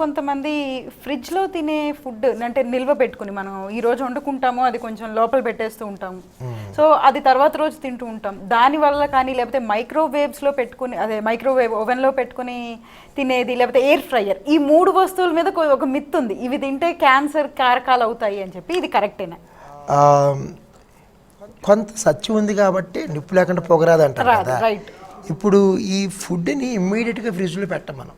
కొంతమంది ఫ్రిడ్జ్లో తినే ఫుడ్ అంటే నిల్వ పెట్టుకుని మనం ఈ రోజు వండుకుంటాము అది కొంచెం లోపల పెట్టేస్తూ ఉంటాము. సో అది తర్వాత రోజు తింటూ ఉంటాం. దాని వల్ల కానీ లేకపోతే మైక్రోవేవ్స్లో పెట్టుకుని అదే మైక్రోవేవ్ ఓవెన్లో పెట్టుకుని తినేది లేకపోతే ఎయిర్ ఫ్రైయర్ ఈ మూడు వస్తువుల మీద ఒక మిత్ ఉంది. ఇవి తింటే క్యాన్సర్ కారకాలు అవుతాయి అని చెప్పి ఇది కరెక్టేనా? కొంత సత్యం ఉంది కాబట్టి నిప్పు లేకుండా పొగరాదు అంటారు కదా. ఇప్పుడు ఈ ఫుడ్ని ఇమ్మీడియట్గా ఫ్రిడ్జ్లో పెట్టం మనం.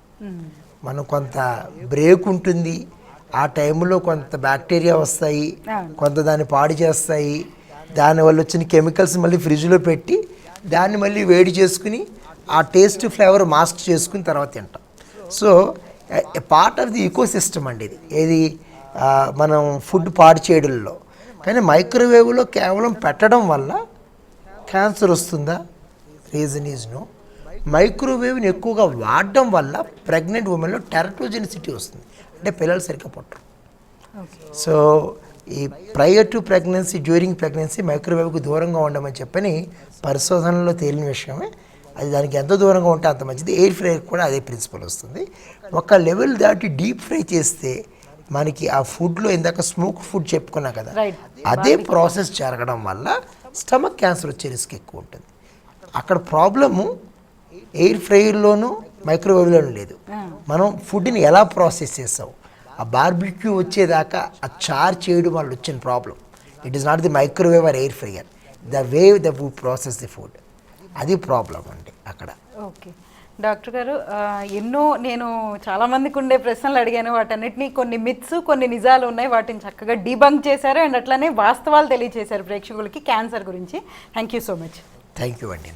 మనం కొంత బ్రేక్ ఉంటుంది. ఆ టైంలో కొంత బ్యాక్టీరియా వస్తాయి. కొంత దాన్ని పాడు చేస్తాయి. దానివల్ల వచ్చిన కెమికల్స్ మళ్ళీ ఫ్రిడ్జ్లో పెట్టి దాన్ని మళ్ళీ వేడి చేసుకుని ఆ టేస్ట్ ఫ్లేవర్ మాస్క్ చేసుకుని తర్వాత తింటాం. So part of the ecosystem అండి ఇది. ఏది మనం ఫుడ్ పాడు చేయడంలో. కానీ మైక్రోవేవ్లో కేవలం పెట్టడం వల్ల క్యాన్సర్ వస్తుందా? Reason is no. మైక్రోవేవ్ని ఎక్కువగా వాడడం వల్ల ప్రెగ్నెంట్ ఉమెన్లో టెరటోజెనిసిటీ వస్తుంది. అంటే పిల్లలు సరిగ్గా పుట్టరు. సో ఈ prior to pregnancy during pregnancy మైక్రోవేవ్కి దూరంగా ఉండమని చెప్పని పరిశోధనలో తేలిన విషయమే. అది దానికి ఎంత దూరంగా ఉంటే అంత మంచిది. ఎయిర్ ఫ్రైకి కూడా అదే ప్రిన్సిపల్ వస్తుంది. ఒక లెవెల్ దాటి డీప్ ఫ్రై చేస్తే మనకి ఆ ఫుడ్లో ఇందాక స్మోక్ ఫుడ్ చెప్పుకున్నా కదా. అదే ప్రాసెస్ జరగడం వల్ల స్టమక్ క్యాన్సర్ వచ్చే రిస్క్ ఎక్కువ ఉంటుంది. అక్కడ ప్రాబ్లము ఎయిర్ ఫ్రైయర్లోనూ మైక్రోవేవ్లోనూ లేదు. మనం ఫుడ్ని ఎలా ప్రాసెస్ చేస్తాం? ఆ బార్బిక్యూ వచ్చేదాకా ఆ చార్ చేయడం వల్ల వచ్చిన problem. It is not the microwave or air fryer the way the process the food అది ప్రాబ్లం అండి అక్కడ. ఓకే. డాక్టర్ గారు ఎన్నో నేను చాలా మందికి ఉండే ప్రశ్నలు అడిగాను. వాటన్నిటిని కొన్ని మిత్స్ కొన్ని నిజాలు ఉన్నాయి. వాటిని చక్కగా డీబంక్ చేశారు. అండ్ అట్లానే వాస్తవాలు తెలియజేశారు ప్రేక్షకులకి. క్యాన్సర్ గురించి. Thank you so much thank you అండి.